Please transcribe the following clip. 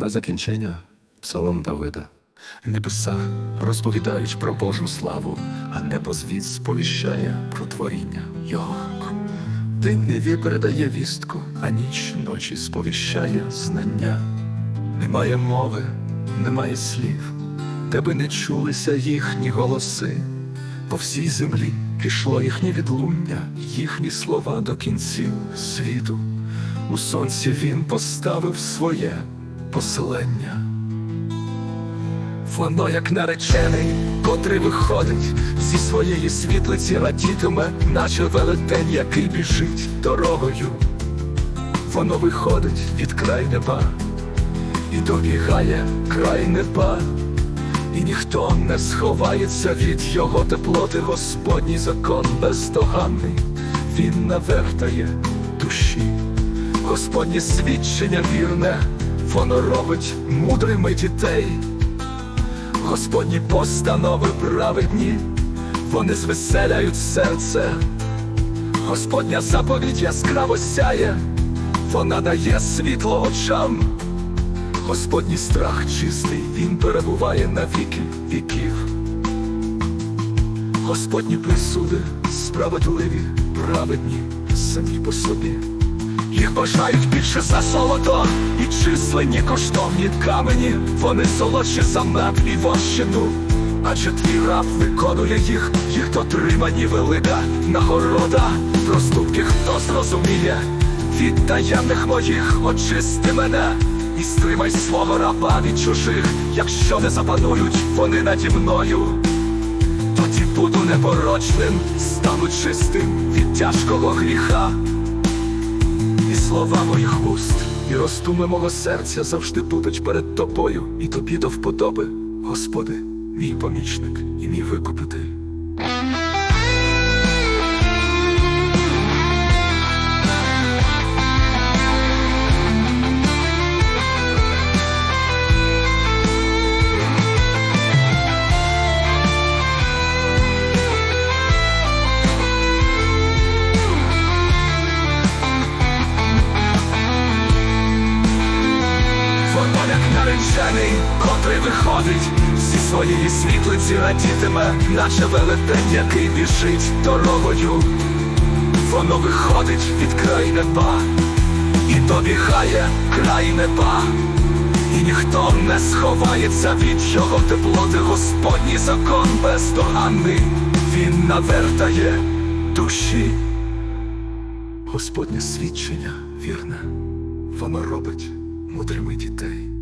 На закінчення псалом Давида. Небеса розповідають про Божу славу, а небозвіт сповіщає про творіння Його. Неві передає вістку, а ніч ночі сповіщає знання. Немає мови, немає слів, де би не чулися їхні голоси. По всій землі пішло їхнє відлуння, їхні слова до кінців світу. У сонці він поставив своє поселення. Воно, як наречений, котрий виходить зі своєї світлиці, радітиме, наче велетень, який біжить дорогою. Воно виходить від край неба і добігає край неба, і ніхто не сховається від його теплоти, Господній закон бездоганний, він навертає душі, Господнє свідчення вірне, воно робить мудрими дітей. Господні постанови праведні, вони звеселяють серце. Господня заповідь яскраво сяє, вона дає світло очам. Господній страх чистий, він перебуває на віки віків. Господні присуди справедливі, праведні, самі по собі. Їх бажають більше за золото і численні коштовні камені, вони солодші за мед і вощину. Адже твій раб виконує їх, їх дотримані велика нагорода. Проступки хто зрозуміє, від таємних моїх очисти мене і стримай свого раба від чужих, якщо не запанують вони наді мною. Тоді буду непорочним, стану чистим від тяжкого гріха. І слова моїх уст, і розтуми мого серця завжди будуть перед тобою, і тобі до вподоби, Господи, мій помічник і мій викупитель. Як наречений, котрий виходить зі своєї світлиці радітиме, наче велетень, який біжить дорогою. Воно виходить від край неба і добігає край неба, і ніхто не сховається від його теплоти, Господній закон бездоганний, він навертає душі. Господнє свідчення вірне, воно робить мудрими дітей.